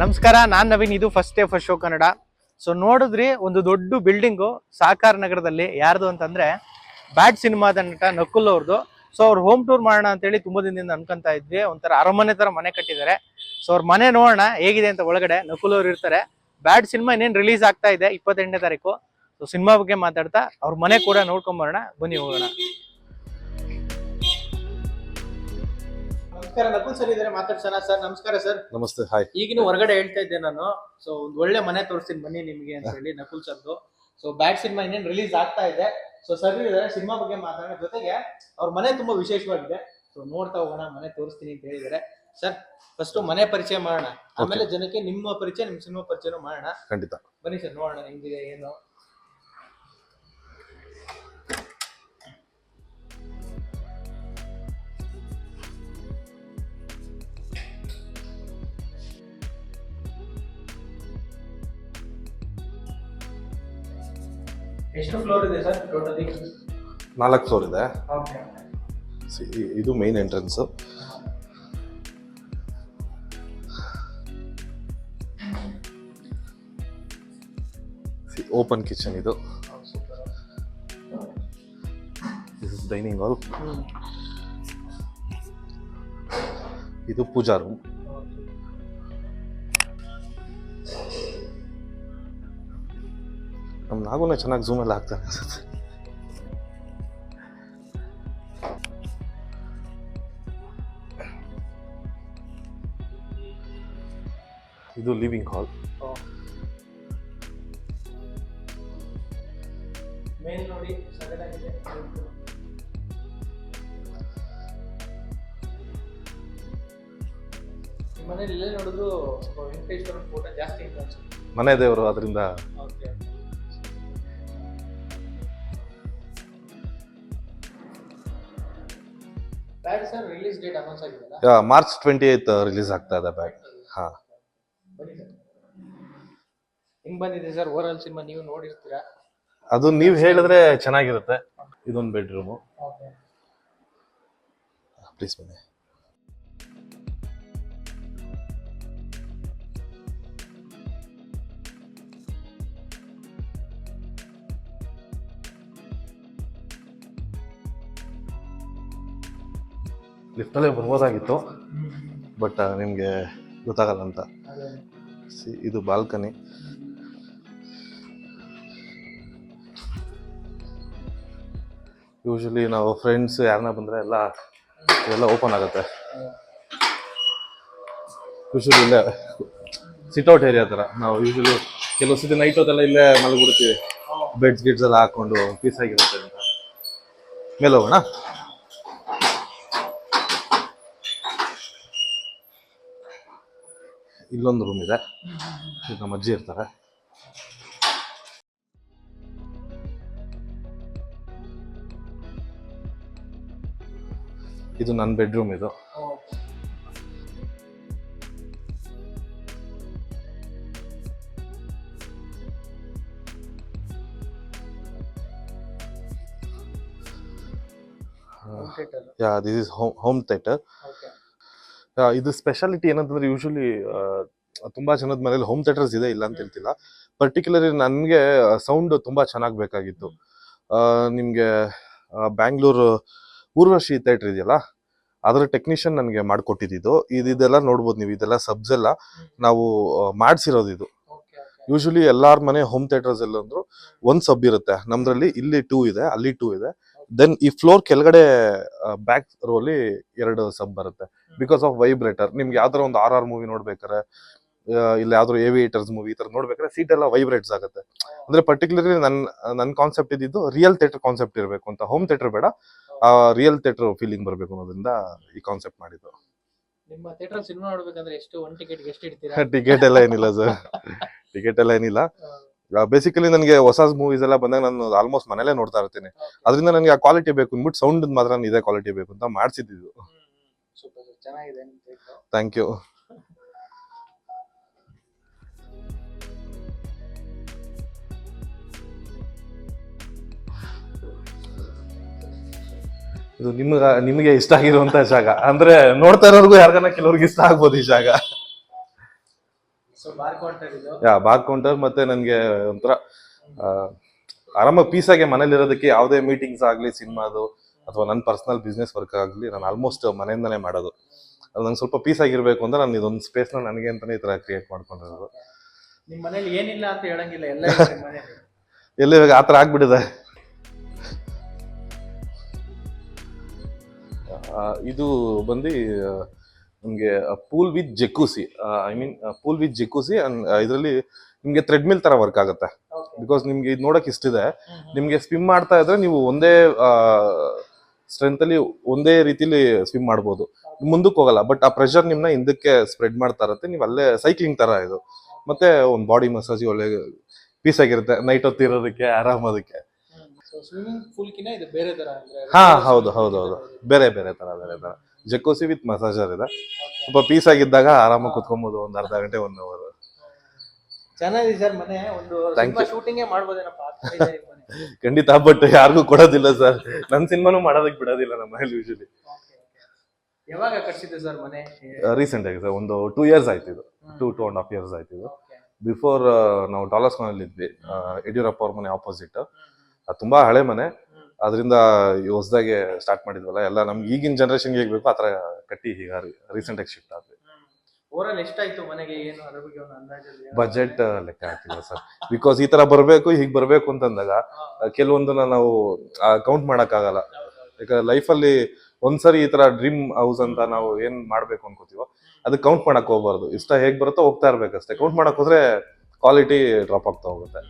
ನಮಸ್ಕಾರ, ನಾನ್ ನವೀನ್, ಇದು first day first show Kannada. So ನೋಡಿದ್ರಿ, ಒಂದು ದೊಡ್ಡ ಬಿಲ್ಡಿಂಗು ಸಾಕಾರ ನಗರದಲ್ಲಿ. ಯಾರ್ದು ಅಂತಂದ್ರೆ ಬ್ಯಾಡ್ ಸಿನಿಮಾದ ನಟ ನಕುಲ್ ಅವ್ರದ್ದು ಸೊ ಅವ್ರು ಹೋಮ್ ಟೂರ್ ಮಾಡೋಣ ಅಂತೇಳಿ ತುಂಬಾ ದಿನದಿಂದ ಅನ್ಕೊಂತ ಇದ್ವಿ. ಒಂಥರ ಅರಮನೆ ತರ ಮನೆ ಕಟ್ಟಿದ್ದಾರೆ. ಸೊ ಅವ್ರ ಮನೆ ನೋಡೋಣ, ಹೇಗಿದೆ ಅಂತ ಒಳಗಡೆ ನಕುಲ್ ಅವ್ರು ಇರ್ತಾರೆ. ಬ್ಯಾಡ್ ಸಿನಿಮಾ ಇನ್ನೇನು ರಿಲೀಸ್ ಆಗ್ತಾ ಇದೆ, ಇಪ್ಪತ್ತೆಂಟನೇ ತಾರೀಕು. ಸೊ ಸಿನಿಮಾ ಬಗ್ಗೆ ಮಾತಾಡ್ತಾ, ಅವ್ರ ಮನೆ ಕೂಡ ನೋಡ್ಕೊಂಬರೋಣ ಬನ್ನಿ ಹೋಗೋಣ. ನಮಸ್ಕಾರ ನಕುಲ್ ಸರ್ ಇದ್ದಾರೆ ಮಾತಾಡ್ಸೋಣ ಸರ್. ನಮಸ್ಕಾರ ಸರ್. ನಮಸ್ತೆ ಹಾಯ್ ಈಗಿನ ಹೊರಗಡೆ ಹೇಳ್ತಾ ಇದ್ದೆ ನಾನು. ಸೊ ಒಂದ್ ಒಳ್ಳೆ ಮನೆ ತೋರಿಸ್ತೀನಿ ಬನ್ನಿ ನಿಮ್ಗೆ ಅಂತ ಹೇಳಿ ನಕುಲ್ ಸರ್ದು. ಸೊ ಬ್ಯಾಡ್ ಸಿನಿಮಾ ಇನ್ನೇನು ರಿಲೀಸ್ ಆಗ್ತಾ ಇದೆ. ಸೊ ಸರ್ ಇದ್ದಾರೆ ಸಿನಿಮಾ ಬಗ್ಗೆ ಮಾತಾಡೋಣ. ಜೊತೆಗೆ ಅವ್ರ ಮನೆ ತುಂಬಾ ವಿಶೇಷವಾಗಿದೆ. ಸೊ ನೋಡ್ತಾ ಹೋಗೋಣ ಮನೆ ತೋರಿಸ್ತೀನಿ ಅಂತ ಹೇಳಿದಾರೆ ಸರ್ ಫಸ್ಟ್ ಮನೆ ಪರಿಚಯ ಮಾಡೋಣ. ಆಮೇಲೆ ಜನಕ್ಕೆ ನಿಮ್ಮ ಪರಿಚಯ ನಿಮ್ ಸಿನಿಮಾ ಪರಿಚಯನೂ ಮಾಡೋಣ. ಖಂಡಿತ. ಬನ್ನಿ ಸರ್ ನೋಡೋಣ ಹೆಂಗಿದೆ ಏನು. ಎಷ್ಟು ಫ್ಲೋರ್ ಇದೆ ಸರ್? ಟೋಟಲಿ ನಾಲ್ಕು ಫ್ಲೋರ್ ಇದೆ. ಓಕೆ ಇದು ಮೇನ್ ಎಂಟ್ರೆನ್ಸ್ ಓಪನ್ ಕಿಚನ್ ಇದು. ಡೈನಿಂಗ್ ಹಾಲ್ ಇದು ಪೂಜಾ ರೂಮ್ ನಮ್ಮ ನಾಗುನೇ ಚೆನ್ನಾಗಿ ಝೂಮೆಲ್ಲ ಹಾಕ್ತಾರೆ ಆಗ್ತಾನೆ ಅನ್ಸುತ್ತೆ ಇದು ಲಿವಿಂಗ್ ಹಾಲ್ ಮನೆ ದೇವರು ಸಗದಾಗಿದೆ bad sir release date announce ಆಗಿದೆಯಲ್ಲ? ಮಾರ್ಚ್ ಟ್ವೆಂಟಿ ಏತ್ ರಿಲೀಸ್ ಆಗ್ತಾ ಇದೆ ಬ್ಯಾಗ್. ಹಾ. ಬನ್ನಿ ಸರ್. ಹೆಂಗ್ ಬಂದಿದೆ ಸರ್ ಓವರಾಲ್ ಸಿನಿಮಾ ನೀವು ನೋಡಿರ್ತೀರಾ? ಅದು ನೀವು ಹೇಳಿದ್ರೆ ಚೆನ್ನಾಗಿರುತ್ತೆ. ಇದೊಂದು ಬೆಡ್ರೂಮು ಓಕೆ ಪ್ಲೀಸ್ ಬನ್ನಿ. ಲಿಫ್ಟಲ್ಲೇ ಬರ್ಬೋದಾಗಿತ್ತು ಬಟ್ ನಿಮಗೆ ಗೊತ್ತಾಗಲ್ಲ ಅಂತ. ಸಿ, ಇದು ಬಾಲ್ಕನಿ. ಯೂಶಲಿ ನಾವು ಫ್ರೆಂಡ್ಸ್ ಯಾರನ್ನ ಬಂದರೆ ಎಲ್ಲ ಇದೆಲ್ಲ ಓಪನ್ ಆಗುತ್ತೆ. ಯೂಶಲಿ ಇಲ್ಲೇ ಸಿಟ್ಔಟ್ ಏರಿಯಾ ಥರ ನಾವು ಯೂಶಲಿ ಕೆಲವು ಸತಿ ನೈಟ್ ಹೊತ್ತೆಲ್ಲ ಇಲ್ಲೇ ಮಲಗಿಬಿಡ್ತೀವಿ. ಬೆಡ್ಸ್ ಗಿಡ್ಸ್ ಎಲ್ಲ ಹಾಕೊಂಡು ಪೀಸ್ ಆಗಿರುತ್ತೆ ಅಂತ. ಮೇಲೆ ಹೋಗೋಣ? ಇಲ್ಲೊಂದು ರೂಮ್ ಇದೆ. ಇದು ನಮ್ಮ ಅಜ್ಜಿ ಇರ್ತಾರೆ. ಇದು ನನ್ನ ಬೆಡ್ರೂಮ್ ಇದು. Yeah this is home home theatre ಇದು ಸ್ಪೆಷಾಲಿಟಿ ಏನಂತಂದ್ರೆ ಯೂಶಲಿ ತುಂಬಾ ಜನದ ಮನೇಲಿ ಹೋಮ್ ಥಿಯೇಟರ್ಸ್ ಇದೆ ಇಲ್ಲ ಅಂತ ಹೇಳ್ತಿಲ್ಲ. ಪರ್ಟಿಕ್ಯುಲರ್ಲಿ ನನಗೆ ಸೌಂಡ್ ತುಂಬಾ ಚೆನ್ನಾಗಿ ಬೇಕಾಗಿತ್ತು. ನಿಮಗೆ ಬ್ಯಾಂಗ್ಳೂರು ಊರ್ವಶಿ ಥಿಯೇಟರ್ ಇದೆಯಲ್ಲ ಅದರ ಟೆಕ್ನಿಷಿಯನ್ ನನಗೆ ಮಾಡಿಕೊಟ್ಟಿದ್ದು. ಇದು ಇದೆಲ್ಲ ನೋಡ್ಬೋದು ನೀವು ಇದೆಲ್ಲ ಸಬ್ಸ್ ಎಲ್ಲ ನಾವು ಮಾಡಿಸಿರೋದು ಇದು. ಯೂಶಲಿ ಎಲ್ಲಾರ ಮನೆ ಹೋಮ್ ಥಿಯೇಟರ್ಸ್ ಎಲ್ಲ ಅಂದ್ರು ಒಂದ್ ಸಬ್ ಇರುತ್ತೆ. ನಮ್ದ್ರಲ್ಲಿ ಇಲ್ಲಿ ಟೂ ಇದೆ ಅಲ್ಲಿ ಟೂ ಇದೆ. ದೆನ್ ಈ ಫ್ಲೋರ್ ಕೆಳಗಡೆ ಬ್ಯಾಕ್ ರೋಲಿ ಎರಡು ಸಬ್ ಬರುತ್ತೆ. ಬಿಕಾಸ್ ಆಫ್ ವೈಬ್ರೇಟರ್ ನಿಮ್ಗೆ ಯಾವ್ದಾರ ಒಂದು ಆರ್ ಆರ್ ಮೂವಿ ನೋಡ್ಬೇಕಾರೆ ಆ, ಇಲ್ಲ ಯಾವ್ದಾರು ಏವಿಯೇಟರ್ಸ್ ಮೂವಿ ಈ ತರ ನೋಡ್ಬೇಕಾದ್ರೆ ಸೀಟ್ ಎಲ್ಲ ವೈಬ್ರೇಟ್ಸ್ ಆಗುತ್ತೆ. ಅಂದ್ರೆ ಪರ್ಟಿಕ್ಯುಲರ್ಲಿ ನನ್ ನನ್ ಕಾನ್ಸೆಪ್ಟ್ ಇದ್ದಿದ್ದು ರಿಯಲ್ ಥಿಯೇಟರ್ ಕಾನ್ಸೆಪ್ಟ್ ಇರಬೇಕು ಅಂತ. ಹೋಮ್ ಥಿಯೇಟರ್ ಬೇಡ. ರಿಯಲ್ ಥಿಯೇಟರ್ ಫೀಲಿಂಗ್ ಬರಬೇಕು ಅನ್ನೋದ್ರಿಂದ ಈ ಕಾನ್ಸೆಪ್ಟ್ ಮಾಡಿದ್ದು. ನಿಮ್ಮ ಥಿಯೇಟರ್ ಸಿನಿಮಾ ನೋಡ್ಬೇಕಂದ್ರೆ ಎಷ್ಟು ಒನ್ ಟಿಕೆಟ್ ಎಷ್ಟು ಇಡ್ತೀರಾ? ಟಿಕೆಟ್ ಎಲ್ಲ ಏನಿಲ್ಲ ಸರ್ ಟಿಕೆಟ್ ಎಲ್ಲ ಏನಿಲ್ಲ. ಬೇಸಿಕಲಿ ನನಗೆ ಹೊಸ ಮೂವೀಸ್ ಎಲ್ಲ ಬಂದಾಗ ನಾನು ಆಲ್ಮೋಸ್ಟ್ ಮನೇಲೆ ನೋಡ್ತಾ ಇರ್ತೀನಿ. ಅದರಿಂದ ನನಗೆ ಆ ಕ್ವಾಲಿಟಿ ಬೇಕು ಅಂದ್ಬಿಟ್ಟು ಸೌಂಡ್ ಮಾತ್ರ ನಾನು ಇದೇ ಕ್ವಾಲಿಟಿ ಬೇಕು ಅಂತ ಮಾಡಿಸಿದ್ದು. ಥ್ಯಾಂಕ್ ಯು ಇದು ನಿಮ್ಗ ನಿಮಗೆ ಇಷ್ಟ ಆಗಿರುವಂತ ಜಾಗ. ಅಂದ್ರೆ ನೋಡ್ತಾ ಇರೋರ್ಗು ಯಾರಿಗಾನ ಕೆಲವ್ರಿಗೆ ಇಷ್ಟ ಆಗ್ಬೋದು ಈ ಜಾಗ. ಯಾ ಬಾರ್ ಕೌಂಟರ್ ಮತ್ತೆ ನನಗೆ ಒಂಥರ ಆರಾಮ ಪೀಸಾಗೆ ಮನೇಲಿರೋದಕ್ಕೆ ಯಾವುದೇ ಮೀಟಿಂಗ್ಸ್ ಆಗಲಿ ಸಿನಿಮಾದು ಅಥವಾ ನನ್ನ ಪರ್ಸನಲ್ ಬಿಸ್ನೆಸ್ ವರ್ಕ್ ಆಗಲಿ ನಾನು ಆಲ್ಮೋಸ್ಟ್ ಮನೆಯಿಂದಲೇ ಮಾಡೋದು. ಅದು ನಂಗೆ ಸ್ವಲ್ಪ ಪೀಸ್ ಆಗಿರ್ಬೇಕು ಅಂದ್ರೆ ನಾನು ಇದೊಂದು ಸ್ಪೇಸ್ನ ನನಗೆ ಅಂತಲೇ ಈ ಥರ ಕ್ರಿಯೇಟ್ ಮಾಡ್ಕೊಂಡಿರೋದು. ನಿಮ್ಮ ಮನೇಲಿ ಏನಿಲ್ಲ ಅಂತ ಹೇಳಂಗಿಲ್ಲ ಎಲ್ಲ ಎಲ್ಲಿ ಇವಾಗ ಆ ಥರ ಆಗ್ಬಿಟ್ಟಿದೆ. ಆ, ಇದು ಬಂದು ನಿಮಗೆ pool with jacuzzi I mean pool with jacuzzi and ಇದರಲ್ಲಿ ನಿಮಗೆ ಥ್ರೆಡ್ಮಿಲ್ ತರ ವರ್ಕ್ ಆಗುತ್ತೆ. ಬಿಕಾಸ್ ನಿಮ್ಗೆ ಇದು ನೋಡಕ್ ಇಷ್ಟಿದೆ ನಿಮ್ಗೆ ಸ್ವಿಮ್ ಮಾಡ್ತಾ ಇದ್ರೆ ನೀವು ಒಂದೇ ಸ್ಟ್ರೆಂತ್ ಅಲ್ಲಿ ಒಂದೇ ರೀತಿಲಿ ಸ್ವಿಮ್ ಮಾಡ್ಬೋದು. ಮುಂದಕ್ಕೆ ಹೋಗಲ್ಲ ಬಟ್ ಆ ಪ್ರೆಷರ್ ನಿಮ್ನ ಹಿಂದಕ್ಕೆ ಸ್ಪ್ರೆಡ್ ಮಾಡ್ತಾ ಇರುತ್ತೆ. ನೀವು ಅಲ್ಲೇ ಸೈಕ್ಲಿಂಗ್ ತರ ಇದು. ಮತ್ತೆ ಒಂದು ಬಾಡಿ ಮಸಾಜ್ ಒಳ್ಳೆ ಪೀಸ್ ಆಗಿರುತ್ತೆ ನೈಟ್ ಹೊತ್ತು ಇರೋದಕ್ಕೆ ಆರಾಮೋದಕ್ಕೆ ಹಾ ಹೌದು ಹೌದು ಹೌದು. ಬೇರೆ ಬೇರೆ ತರ ಬೇರೆ ತರ. ಜಕೋಸಿ ವಿತ್ ಮಸಾಜರ್ ಇದೆ. ಸ್ವಲ್ಪ ಪೀಸ್ ಆಗಿದ್ದಾಗ ಆರಾಮಾಗಿ ಕುತ್ಕೊಬಹುದು ಒಂದ್ ಅರ್ಧ ಗಂಟೆ ಒನ್ ಅವರ್ ಚೆನ್ನಾಗಿದೆ ಸರ್ ಮನೆ ಒಂದು Thank ಸಿನಿಮಾ you. ಶೂಟಿಂಗೇ ಮಾಡ್ಬೋದೇನಪ್ಪ? ಆ ಥರ ಇದೆ ನಿಮ್ ಮನೆ. ಖಂಡಿತ ಬಟ್ ಯಾರಿಗೂ ಕೊಡೋದಿಲ್ಲ ಸರ್. ನನ್ ಸಿನಿಮಾನು ಮಾಡೋದಕ್ಕೆ ಬಿಡೋದಿಲ್ಲ ನಮ್ಮ ಮನೇಲಿ ಯೂಶಲಿ. ಯಾವಾಗ ಕಟ್ಸಿದ್ದು ಸರ್ ಮನೆ? ರೀಸೆಂಟ್ ಆಗಿ ಸರ್ ಒಂದು ಟೂ ಇಯರ್ಸ್ ಆಯ್ತು ಇದು. Two two and half years ಆಯ್ತು ಇದು. Okay. ಬಿಫೋರ್ ನಾವು ಡಾಲರ್ಸ್ ಮನೇಲಿ ಇದ್ವಿ ಆ, ಯಡಿಯೂರಪ್ಪ ಅವ್ರ ಮನೆ ಆಪೋಸಿಟ್ ಅದು ತುಂಬಾ ಹಳೆ ಮನೆ. ಅದರಿಂದ ಹೊಸದಾಗೆ ಸ್ಟಾರ್ಟ್ ಮಾಡಿದ್ವಲ್ಲ ಎಲ್ಲ ನಮ್ಗೆ ಈಗಿನ ಜನರೇಷನ್ಗೆ ಹೇಗೆ ಬೇಕು ಆ ಥರ ಕಟ್ಟಿ ಈಗ ರೀಸೆಂಟ್ ಆಗಿ ಶಿಫ್ಟ್ ಆದ್ವಿ. ಓವರಾಲ್ ಎಷ್ಟಾಯ್ತು ಮನೆಗೆ? ಏನು ಅದ್ರ ಬಗ್ಗೆ ಒಂದು ಅಂದಾಜಲ್ಲಿ ಬಜೆಟ್ ಲೆಕ್ಕ ಹಾಕಿಲ್ಲ ಸರ್ ಬಿಕಾಸ್ ಈ ತರ ಬರಬೇಕು ಹೀಗೆ ಬರಬೇಕು ಅಂತಂದಾಗ ಕೆಲವೊಂದನ್ನು ಕೆಲವೊಂದನ್ನ ನಾವು ಕೌಂಟ್ ಮಾಡೋಕ್ಕಾಗಲ್ಲ. ಯಾಕಂದ್ರೆ ಲೈಫಲ್ಲಿ ಒಂದ್ಸರಿ ಈ ತರ ಡ್ರೀಮ್ ಹೌಸ್ ಅಂತ ನಾವು ಏನು ಮಾಡಬೇಕು ಅನ್ಕೋತೀವೋ ಅದು ಕೌಂಟ್ ಮಾಡಕ್ ಹೋಗ್ಬಾರ್ದು. ಇಷ್ಟ ಹೇಗೆ ಬರುತ್ತೋ ಹೋಗ್ತಾ ಇರ್ಬೇಕಷ್ಟೇ. ಕೌಂಟ್ ಮಾಡಕ್ ಹೋದ್ರೆ ಕ್ವಾಲಿಟಿ ಡ್ರಾಪ್ ಆಗ್ತಾ ಹೋಗುತ್ತೆ.